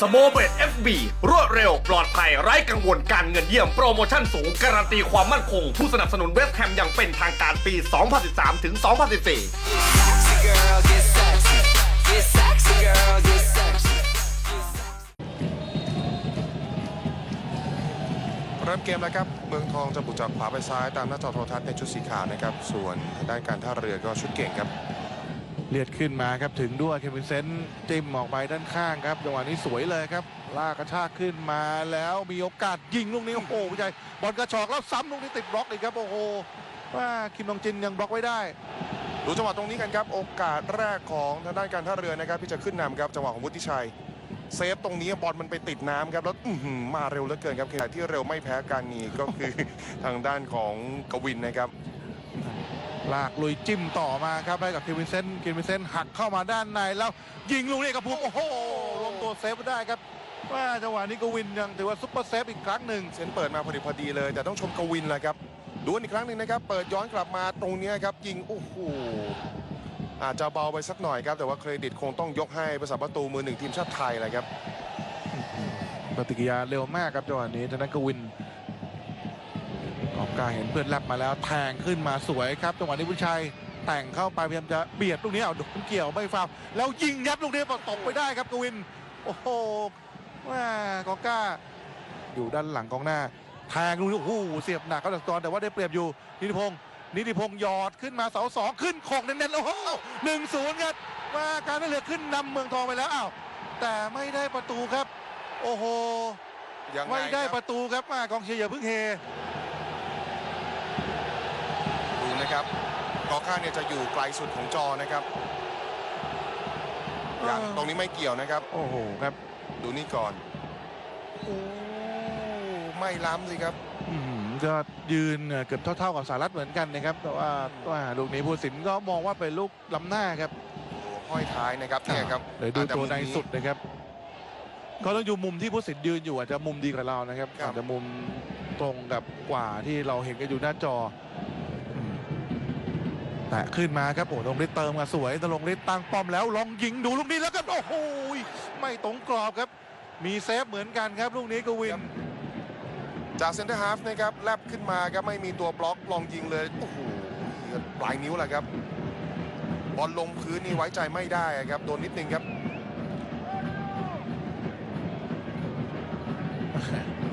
สโมเบต FB รวดเร็ว ปลอดภัยไร้กังวลการเงินเยี่ยมโปรโมชั่นสูง การันตีความมั่นคง ผู้สนับสนุนเวสต์แฮมอย่างเป็นทางการปี 2013 ถึง 2014 Sexy girl, get sexy. Get sexy, girl, get sexy. เริ่มเกมแล้วครับ เมืองทองจะบุกจากขวาไปซ้ายตามหน้าจอโทรทัศน์ในชุดสีขาวนะครับ ส่วนทางด้านการท่าเรือก็ชุดเก่งครับ เลียดขึ้นมาครับถึงด้วยเควินเซนต์จิ้มออกไปด้านข้างครับจังหวะนี้สวยเลยครับลากกระชากขึ้นมาแล้วมีโอกาสยิงลูกนี้โอ้โหผู้ชายบอลกระชอกแล้วซ้ำลูกนี้ติดบล็อกอีกครับโอ้โหว่าคิมยองจินยังบล็อกไว้ได้ ดูจังหวะตรงนี้กันครับ โอกาสแรกของทางด้านการท่าเรือนะครับที่จะขึ้นนำครับจังหวะของวุฒิชัยเซฟตรงนี้บอลมันไปติดน้ำครับแล้วมาเร็วเหลือเกินครับขณะที่เร็วไม่แพ้กันนี่ก็คือทางด้านของกวินนะครับ ลากลุยจิ้มต่อมาครับให้กับเควินเซนต์เควินเซนต์หักเข้ามาด้านในแล้วยิงลูกนี้กับภูมิโอ้โหลงตัวเซฟได้ครับว่าจังหวะนี้กวินยังถือว่าซุปเปอร์เซฟอีกครั้งหนึ่งเซนเปิดมาพอดีพอดีเลย แต่ต้องชมกวินแหละครับดูกันอีกครั้งหนึ่งนะครับ เปิดย้อนกลับมาตรงนี้ครับยิงโอ้โหอาจจะเบาไปสักหน่อยครับ แต่ว่าเครดิตคงต้องยกให้ประสาประตูมือหนึ่งทีมชาติไทยแหละครับปฏิกิริยาเร็วมากครับจังหวะนี้ธนกวิน อบกาเห็นเพื่อนแลบมาแล้วแทงขึ้นมาสวยครับจังหวะนี้ผู้ชัยแต่งเข้าไปพยายามจะเบียดลูกนี้เอาโดนเกี่ยวไม่ฟาวล์แล้วยิงยัดลูกนี้ตกไปได้ครับกวิน โอ้โหว่ากองก้า อยู่ด้านหลังกองหน้าแทงลูกนี้โอ้โหเสียบหนักเข้าจากกรแต่ว่าได้เปรียบอยู่นิติพงศ์นิติพงศ์หยอดขึ้นมาเสาสองขึ้นโขกเน้นๆโอ้โหหนึ่งศูนย์ครับว่าการท่าเรือขึ้นนำเมืองทองไปแล้วอ้าวแต่ไม่ได้ประตูครับ โอ้โหยังไงไม่ได้คปรับระตูครับมากองเชียร์อย่าเพิ่งเฮ ดู นะครับกอค่าเนี่ยจะอยู่ไกลสุดของจอนะครับยังเออตรงนี้ไม่เกี่ยวนะครับ โอ้โหครับดูนี่ก่อนโอ้ไม่ล้ำสิครับอื้อหือก็ยืนเกือบเท่า ๆกับสหรัฐเหมือนกันนะครับ แต่ว่าว่าลูกนี้ผู้สินก็มองว่าเป็นลูกล้ำหน้าครับโอ้ห้อยท้ายนะครับเนี่ยครับเลยดูอาจจะตัวในมุมนี้สุดนะครับก็ต้องอยู่มุมที่ผู้สินยืนอยู่อาจจะมุมดีกว่าเรานะครับครับอาจจะมุมตรงกับกว่าที่เราเห็นกันอยู่หน้าจออืม แต่ขึ้นมาครับโอ้ลงฤทธิ์เติมมาสวยตลงฤทธิ์ตั้งป้อมแล้วลองยิงดูลูกนี้แล้วก็โอ้โหไม่ตรงกรอบครับ มีเซฟเหมือนกันครับลูกนี้กวิน จากเซนเตอร์ฮาฟนะครับแลบขึ้นมาครับไม่มีตัวบล็อกลองยิงเลยโอ้โหปลายนิ้วแหละครับบอลลงพื้นนี่ไว้ใจไม่ได้ครับโดนนิดนึงครับ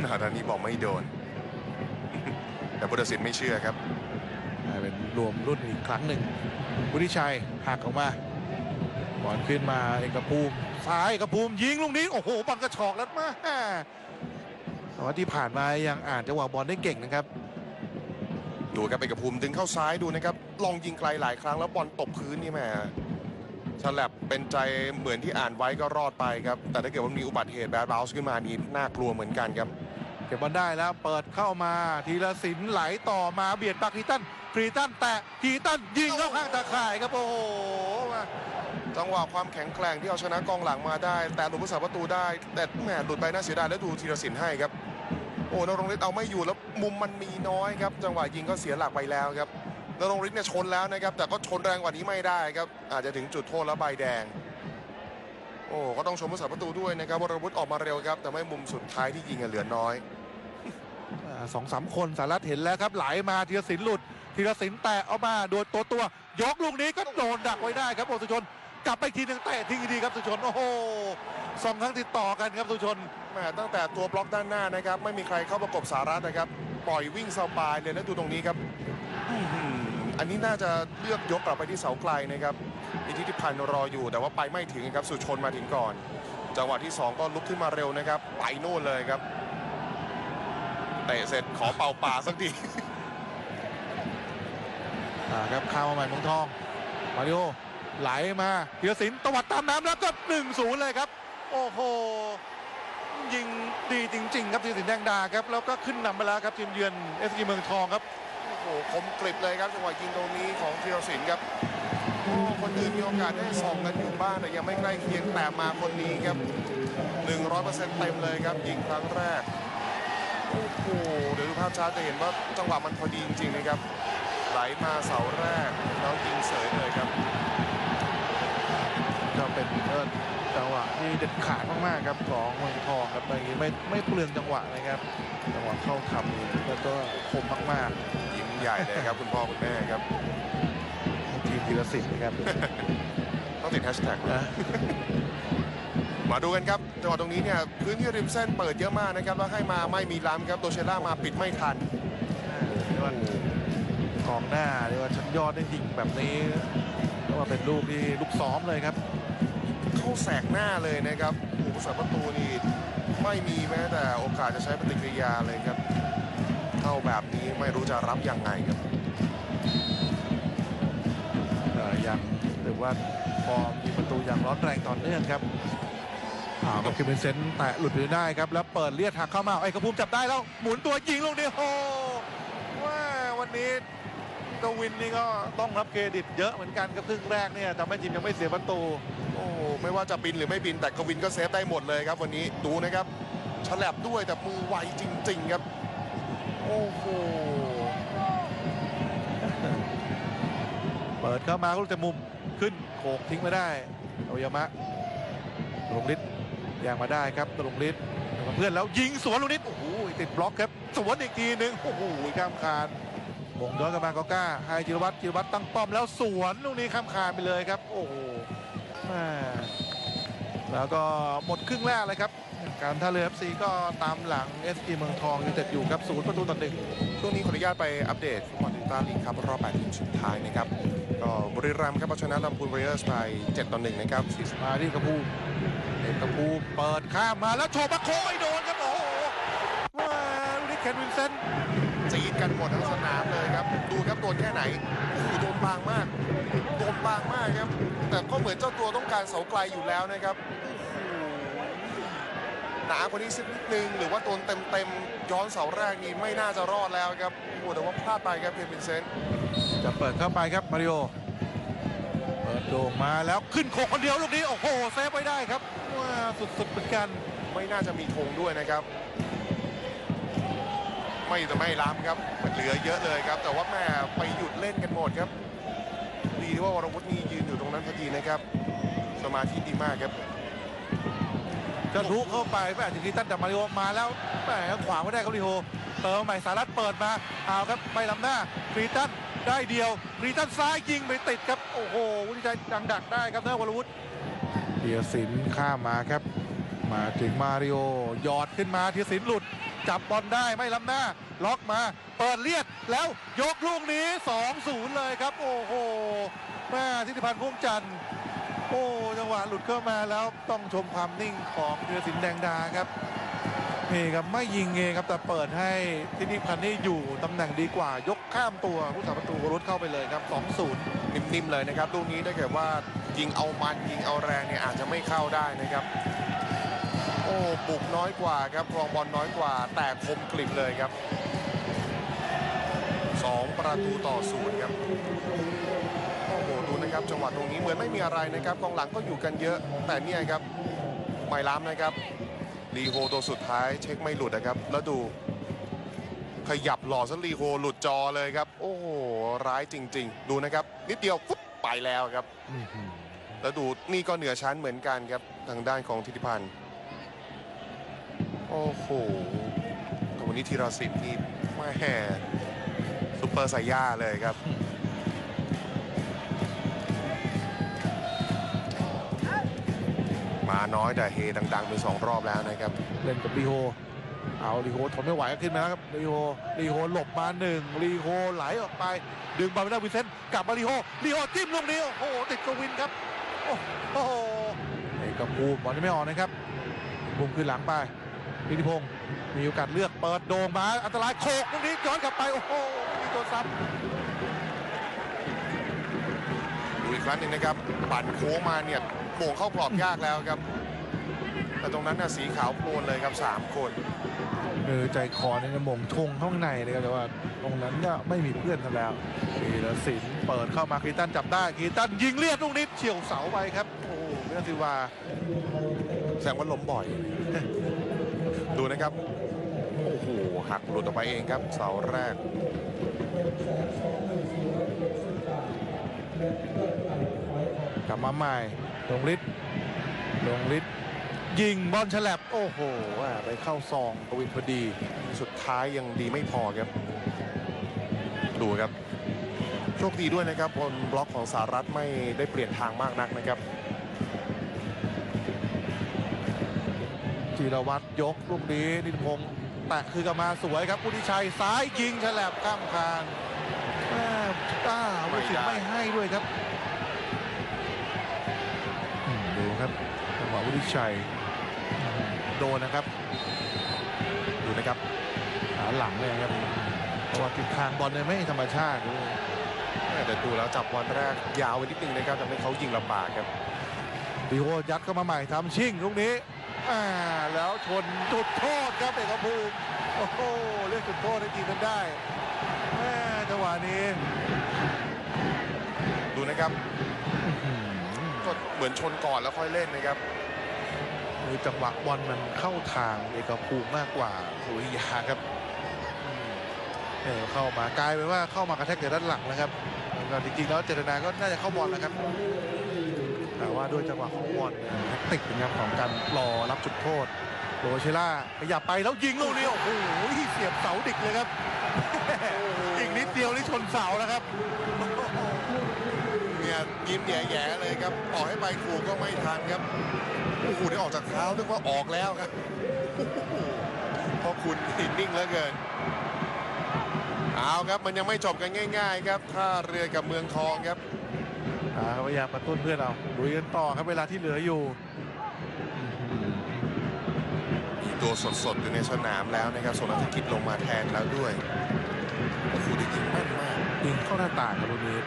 นาดานนี้บอกไม่โดน แต่พุทธศิลป์ไม่เชื่อครับกลาย เป็นรวมรุ่นอีกครั้งหนึ่งวุฒิชัยหักออกมาบอลขึ้นมาเอกภูมิซ้ายเอกภูมิยิงลูกนี้โอ้โหบอลกระชอกแล้วมาแต่ว่าที่ผ่านมายังอ่านจังหวะบอลได้เก่งนะครับดูครับเอกภูมิดึงเข้าซ้ายดูนะครับลองยิงไกลหลายครั้งแล้วบอลตกพื้นนี่แหม่ฉลับเป็นใจเหมือนที่อ่านไว้ก็รอดไปครับ แต่ถ้าเกิดว่ามีอุบัติเหตุแบดบาส์ขึ้นมานี่น่ากลัวเหมือนกันครับ เก็บบอลได้แล้วเปิดเข้ามาทีละสินไหลต่อมาเบียดปากคีตัน ครีตันแตะคีตันยิงเข้าข้างตาข่ายครับโอ้โหมาจังหวะความแข็งแกร่งที่เอาชนะกองหลังมาได้ แต่หลุดผู้สาประตูได้ แต่แหมหลุดไปน่าเสียดายแล้วดูธีรศิลป์ให้ครับ โอ้นรงฤทธิ์เอาไม่อยู่แล้วมุมมันมีน้อยครับ จังหวะยิงก็เสียหลักไปแล้วครับนรงฤทธิ์เนี่ยชนแล้วนะครับ แต่ก็ชนแรงกว่านี้ไม่ได้ครับ อาจจะถึงจุดโทษแล้วใบแดง โอ้ก็ต้องชมผู้สาประตูด้วยนะครับวรวุฒิออกมาเร็วครับ แต่ไม่มุมสุดท้ายที่ยิงอะเหลือน้อยอ่าสองสามคนสารัตเห็นแล้วครับไหลมาธีรศิลป์หลุด ธีรศิลป์แตะเอามาโดนตัวตัวยกลูกนี้ก็โดนดักไว้ได้ครับโอสุชน กลับไปทีหนึงเตะทิ้งอีกทีครับสุชนโอ้โหสองครั้งติดต่อกันครับสุชนแหม่ตั้งแต่ตัวบล็อกด้านหน้านะครับ ไม่มีใครเข้าประกบสารัตนะครับ ปล่อยวิ่งสบายเลยแล้วดูตรงนี้ครับอื้อหืออันนี้น่าจะเลือกยกกลับไปที่เสาไกลนะครับอิทธิพันธ์รออยู่ แต่ว่าไปไม่ถึงครับสุชนมาถึงก่อน จังหวะที่2ก็ลุกขึ้นมาเร็วนะครับ ไปโน่นเลยครับเตะเสร็จขอเป่าป่าสักที ครับข้าวมาใหม่เมืองทอง มาริโอไหลมาธีรศิลป์ตวัดตามน้ำแล้วก็1นศูนย์เลยครับ โอ้โห ยิงดีจริง ๆ ครับธีรศิลป์แดงดาครับ แล้วก็ขึ้นนำไปแล้วครับทีมเยือนเอสกีเมืองทองครับ โอ้โหคมกริบเลยครับจังหวะยิงตรงนี้ของธีรศิลป์ครับโอ้คนอื่นมีโอกาสได้ส่องกันอยู่บ้างแต่ยังไม่ใกล้เคียงแต่มาคนนี้ครับ 100%เต็มเลยครับยิงครั้งแรกโอ้โหเดี๋ยวดูภาพช้าจะเห็นว่าจังหวะมันพอดีจริงๆนะครับ ไหลมาเสาแรกแล้วยิงเสยเลยครับ ก็เป็นเออจังหวะที่เด็ดขาดมากๆครับของเมืองทองครับอย่างนี้ไม่ไม่เปลืองจังหวะนะครับจังหวะเข้าทำแล้วก็คมมากยิ้มใหญ่เลยครับ คุณพ่อคุณแม่ครับๆทีมธีรศิลป์นะครับต้องติดแฮชแท็กนะมาดูกันครับจังหวะตรงนี้เนี่ยพื้นที่ริมเส้นเปิดเยอะมากนะครับแล้วให้มาไม่มีล้ำครับโดเชล่ามาปิดไม่ทันเรีย กว่ากองหน้าเรียกว่าชั้นยอดได้ยิงแบบนี้เรียกว่าเป็นลูกที่ลูกซ้อมเลยครับ เข้าแสกหน้าเลยนะครับผู้รักษาประตูนี่ไม่มีแม้แต่โอกาสจะใช้ปฏิกิริยาเลยครับ เข้าแบบนี้ไม่รู้จะรับยังไงครับเอ่อยังหรือว่าฟอร์มยิงประตูอย่างร้อนแรงต่อเนื่องครับอ่าก็คือเป็นเซนต์แตะหลุดไปได้ครับ แล้วเปิดเลียดหักเข้ามาไอ้กระพุมจับได้แล้ว หมุนตัวยิงลูกนี้โอ้ว่าวันนี้ กวินนี่ก็ต้องรับเครดิตเยอะเหมือนกันครับครึ่งแรกเนี่ยทำให้ทีมยังไม่เสียประตู โอ้ไม่ว่าจะบินหรือไม่บินแต่กวินก็เซฟได้หมดเลยครับ วันนี้ดูนะครับฉลับด้วยแต่มือไวจริง ๆครับ โอ้โหเปิดเข้ามาก็ลูกแต่มุมขึ้นโขกทิ้งไมาได้โอยามะตรงฤทธิ์ย่างมาได้ครับตรงฤทธิ์เพื่อนแล้วยิงสวนลูกนิดโอ้โหติดบล็อกครับสวนอีกทีหนึ่งโอ้โหข้ามคาน มงย้อนกลับมาก็กล้าให้จิรวัตรจิรวัตรตั้งป้อมแล้วสวนลูกนี้ข้ามคานไปเลยครับ โอ้โหแม่แล้วก็หมดครึ่งแรกเลยครับ การท่าเรือ FC ก็ตามหลัง SG เมืองทองยูเต็ดอยู่ครับศูนย์ประตูต่อหนึ่งช่วงนี้ขออนุญาตไปอัปเดตฟุตบอลดิจิตอลลีกครับรอบ8ทีมสุดท้ายนะครับก็บุรีรัมย์ครับเอาชนะลำพูนวอริเออร์สไป7ต่อ1นะครับมาที่กระพูเอกกระพูเปิดข้ามมาแล้วโชว์บัคโคไม่โดนครับโอ้โหว้าลูกนี่เคนวินเซนต์ จีดกันหมดทั้งสนามเลยครับ ดูครับโดนแค่ไหนโอ้โหโดนบางมากโดนบางมากครับ แต่ก็เหมือนเจ้าตัวต้องการเสาไกลอยู่แล้วนะครับโอ้โหหนากว่านี้สักนิดนึงหรือว่าโดนเต็มๆย้อนเสาแรกนี่ไม่น่าจะรอดแล้วครับโอ้โหแต่ว่าพลาดไปครับเพนวินเซนต์จะเปิดเข้าไปครับมาริโอเปิดโด่งมาแล้วขึ้นโคกคนเดียวลูกนี้โอ้โหเซฟไว้ได้ครับว้าวสุดๆเหมือนกันไม่น่าจะมีธงด้วยนะครับ ไม่แต่ไม่ล้ำครับมันเหลือเยอะเลยครับ แต่ว่าแม่ไปหยุดเล่นกันหมดครับ ดีที่ว่าวรวุฒินี่ยืนอยู่ตรงนั้นพอดีนะครับ สมาธิดีมากครับจะลุเข้าไปแม่ถึงที่ตั้นแต่มาริโอมาแล้วแม่ขวางไม่ได้ครับลิโฮเติมใหม่สารัตเปิดมาเอาครับไม่ล้ำหน้าฟรีตันได้เดียวฟรีตันซ้ายยิงไปติดครับโอ้โหวุฒิชัยดังดักได้ครับเนอวรวุฒิเทียสินข้ามมาครับ มาถึงมาริโอหยอดขึ้นมาเทียสินหลุด จับบอลได้ไม่ล้ำหน้า ล็อกมา เปิดเลียดแล้วยกลูกนี้ 2-0 เลยครับ โอ้โหแม่ทิติพันธ์พุ่มจันทร์โอ้จังหวะหลุดเข้ามาแล้วต้องชมความนิ่งของธีรศิลแดงดาครับเฮครับไม่ยิงเองครับแต่เปิดให้ทิติพันธ์นี่อยู่ตำแหน่งดีกว่า ยกข้ามตัวผู้สาประตูรถเข้าไปเลยครับ 2-0 นิ่มๆเลยนะครับลูกนี้ถ้าเกิดว่ายิงเอามันยิงเอาแรงเนี่ยอาจจะไม่เข้าได้นะครับ บุกน้อยกว่าครับครองบอลน้อยกว่า แต่คมกลิบเลยครับสองประตูต่อศูนย์ครับโอ้โหดูนะครับจังหวะตรงนี้เหมือนไม่มีอะไรนะครับกองหลังก็อยู่กันเยอะ แต่เนี่ยครับไม่ล้ำนะครับลีโฮตัวสุดท้ายเช็คไม่หลุดนะครับ แล้วดูขยับหล่อซะลีโฮหลุดจอเลยครับ โอ้โหร้ายจริง ๆ ดูนะครับ นิดเดียวปุ๊บไปแล้วครับ แล้วดูนี่ก็เหนือชั้นเหมือนกันครับ ทางด้านของธิติพันธ์ โอ้โหแต่วันนี้ธีรศิลป์นี่แม่ซุปเปอร์ไซย่าเลยครับ มาน้อยแต่เฮดังๆไปสองรอบแล้วนะครับ เล่นกับลีโฮ เอาลีโฮทนไม่ไหวก็ขึ้นมาแล้วครับลีโฮลีโฮหลบมาหนึ่งลีโฮไหลออกไป ดึงบอลไปได้วินเซนต์กลับมาลีโฮลีโฮจิ้มลูกนี้โอ้โหติดกวินครับ โอ้โหเอกภูมิบอลยังไม่ออกนะครับภูมิขึ้นหลังไป พิธิพงศ์มีโอกาสเลือกเปิดโด่งมา อันตรายโขกลูกนี้ย้อนกลับไป โอ้โหมีตัวซ้ดูอีกครั้งหนึ่งนะครับปั่นโค้งมาเนี่ยโป่งเข้ากรอบยากแล้วครับ แต่ตรงนั้นน่ะสีขาวโพลนเลยครับ 3 คนำเออใจคอเนี่ยมงชงข้างในเลยครับแต่ว่าตรงนั้นก็ไม่มีเพื่อนซะแล้วธีรศิลป์เปิดเข้ามาคีตันจับได้คีตันยิงเลียดลูกนี้เฉียวเสาไปครับ โอ้โหเรื่องซิวาแสดงว่าล้มบ่อย ดูนะครับ โอ้โหหักหลุดออกไปเองครับ เสาแรก กลับมาใหม่ตรงฤทธิ์ลงฤทธิ์ยิงบอลฉลับ โอ้โหไปเข้าซองกวินพอดี สุดท้ายยังดีไม่พอครับ ดูครับ โชคดีด้วยนะครับบนบล็อกของสหรัฐไม่ได้เปลี่ยนทางมากนักนะครับ จีรวัตรยกลูกนี้นิติพงศ์แตะคือกลับมาสวยครับพุทธิชัยซ้ายยิงฉลับข้ามคานแม่ต้าผู้สินไม่ให้ด้วยครับอืมดูครับจังหวะวุฒิชัยอืมโดนนะครับ ดูนะครับขาหลังเลยครับเพราะว่าทิศทางบอลเนี่ยไม่ธรรมชาติด้วยแต่ดูแล้วจับวันแรกยาวไปนิดนึงนะครับทำให้เขายิงลำบากครับดิโอยัดเข้ามาใหม่ทำชิ่งลูกนี้ อ่าแล้วชนจุดโทษครับเอกภูมิโอ้โหเรียกจุดโทษให้ทีมกันได้แม่จังหวะนี้ดูนะครับอื้อหือก็เหมือนชนก่อนแล้วค่อยเล่นนะครับคือจังหวะบอลมันเข้าทางเอกภูมิมากกว่าสุริยาครับอืมเออเข้ามากลายเป็นว่าเข้ามากระแทกจากด้านหลังนะครับแล้วก็จริงๆแล้วเจตนาก็น่าจะเข้าบอลนะครับ แต่ว่าด้วยจังหวะของบอลแทคติกนะครับของการรอรับจุดโทษโรเชล่าขยับไปแล้วยิงลูกนี้โอ้โหเสียบเสาดิกเลยครับ อีกนิดเดียวนี่ชนเสาแล้วครับเนี่ยยิ้มแย่ๆเลยครับออให้ไปถูกก็ไม่ทันครับโอ้โหได้ออกจากเท้านึกว่าออกแล้วครับเพราะคุณนิ่งเหลือเกินเอาครับมันยังไม่จบกันง่าย ๆ ครับท่าเรือกับเมืองทองครับ พยายามกระตุ้นเพื่อนเอาลุยกันต่อครับเวลาที่เหลืออยู่ มีตัวสดๆอยู่ในสนามแล้วนะครับส่วนนักกิจลงมาแทนแล้วด้วยโอ้โหได้ยิงแม่นมากยิงเข้าหน้าต่างครับลูกนี้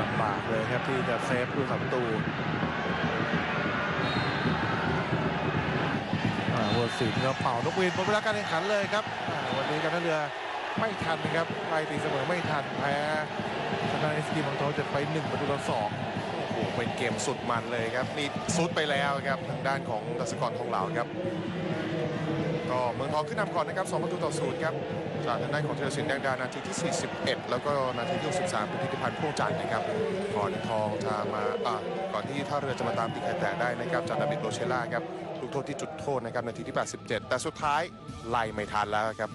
ลำบากเลยครับที่จะเซฟผู้สัประตูอ่าวัวสินก็เป่านกหวีดหมดเวลาการแข่งขันเลยครับอ่าวันนี้การท่าเรือ ไม่ทันนะครับไล่ตีเสมอไม่ทันแพ้ชนะเอสกีบางทองจะไปหนึ่งประตูต่อสองโอ้โหเป็นเกมสุดมันเลยครับนี่ซุดไปแล้วครับทางด้านของดัชกรทองเหลาครับก็เมืองทองขึ้นนำก่อนนะครับ2ประตูต่อศูนย์ครับจากทางด้านของเทรศินแดงดานาทีที่ 41 แล้วก็นาทีที่63เป็นทิติพันธ์พ่วงจันทร์นะครับก่อนทองจะมาอ่าก่อนที่ท่าเรือจะมาตามตีไข่แตกได้นะครับจากดาวิดโรเชล่าครับลูกโทษที่จุดโทษนะครับนาทีที่ 87 แต่สุดท้ายไล่ไม่ทันแล้วครับ